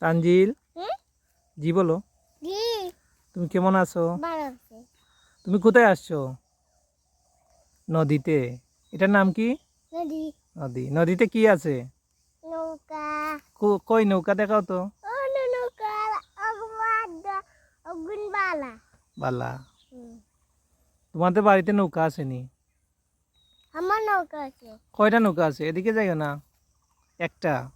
তানজিল? জি বলো। তুমি কেমন আছো? তুমি কোথায় আসছো? নদীতে। এটার নাম কি? নদী। নদী। নদীতে কি আছে? নৌকা। কো- কই নৌকা? দেখাও তো। নৌকা। বালা। বালা। তোমাদের বাড়িতে নৌকা আসেনি? আমার নৌকা আছে। কয়টা নৌকা আছে? এদিকে যাইও না। একটা।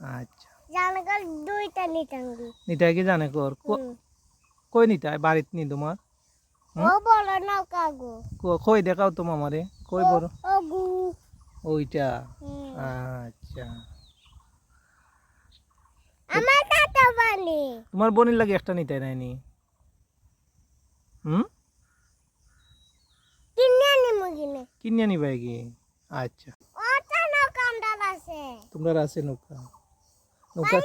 আচ্ছা। জানকাল দুইটা নিটাঙ্গি নিতাই কি জানে কর? কই নিতাই বাড়িতে নি তোমার? ও বড় নৌকা গো কো- কই দেখাও তো মামারে। কই বড় ও গু ওইটা? আচ্ছা। আমার কাটা পানি তোমার বোনের লাগে একটা নিতাই নাইনি? হুম? কিনে আনিমু কিনে। কি? আচ্ছা। ওটা নৌকা আছে। তোমরা আছে নৌকা। পাথর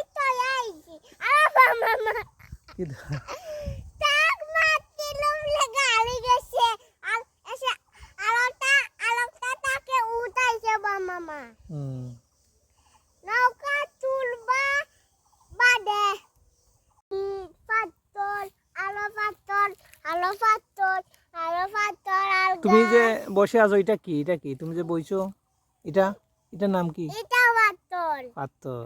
পাথর পাথর পাথর তুমি যে বসে আছো এটা কি? এটা কি? তুমি যে বইছো এটা? এটার নাম কি? এটা পাথর। পাত্তর